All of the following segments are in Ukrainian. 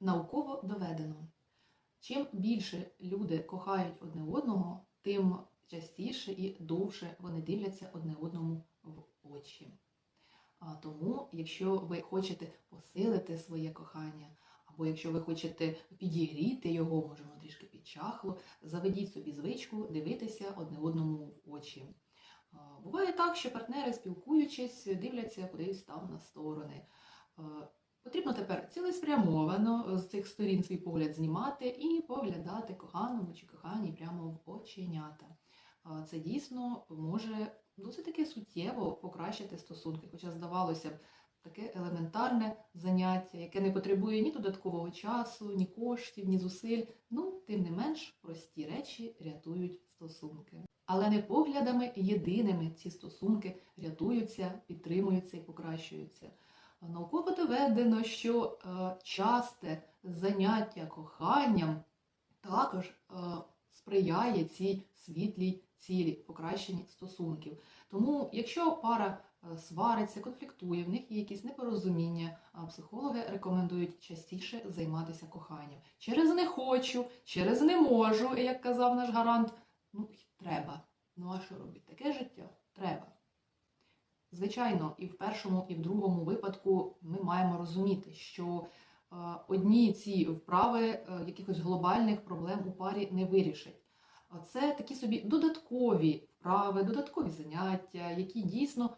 Науково доведено. Чим більше люди кохають одне одного, тим частіше і довше вони дивляться одне одному в очі. Тому, якщо ви хочете посилити своє кохання, або якщо ви хочете підігріти його, може воно трішки підчахло, заведіть собі звичку дивитися одне одному в очі. Буває так, що партнери, спілкуючись, дивляться кудись там на сторони. Потрібно тепер цілеспрямовано з цих сторін свій погляд знімати і поглядати коханому чи коханій прямо в оченята. Це дійсно може досить таки суттєво покращити стосунки. Хоча, здавалося б, таке елементарне заняття, яке не потребує ні додаткового часу, ні коштів, ні зусиль. Ну, тим не менш, прості речі рятують стосунки. Але не поглядами єдиними ці стосунки рятуються, підтримуються і покращуються. Науково доведено, що е, часте заняття коханням також е, сприяє цій світлій цілі, покращенні стосунків. Тому, якщо пара е, свариться, конфліктує, в них є якісь непорозуміння, психологи рекомендують частіше займатися коханням. Через не хочу, через не можу, як казав наш гарант. Ну, треба. Ну а що робити? Таке життя. Звичайно, і в першому, і в другому випадку ми маємо розуміти, що е, одні ці вправи е, якихось глобальних проблем у парі не вирішать. Це такі собі додаткові вправи, додаткові заняття, які дійсно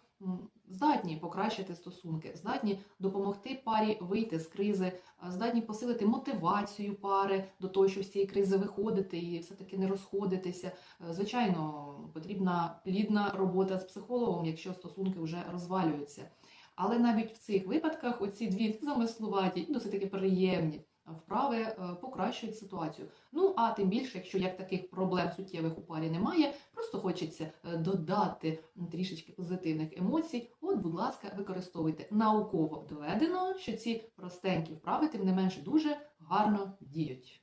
здатні покращити стосунки, здатні допомогти парі вийти з кризи, здатні посилити мотивацію пари до того, щоб з цієї кризи виходити і все-таки не розходитися. Е, Звичайно, потрібна плідна робота з психологом, якщо стосунки вже розвалюються. Але навіть в цих випадках оці дві замислуваті і досить таки приємні вправи е, покращують ситуацію. Ну а тим більше, якщо як таких проблем суттєвих у парі немає, просто хочеться е, додати трішечки позитивних емоцій. От, будь ласка, використовуйте науково доведено, що ці простенькі вправи, тим не менше, дуже гарно діють.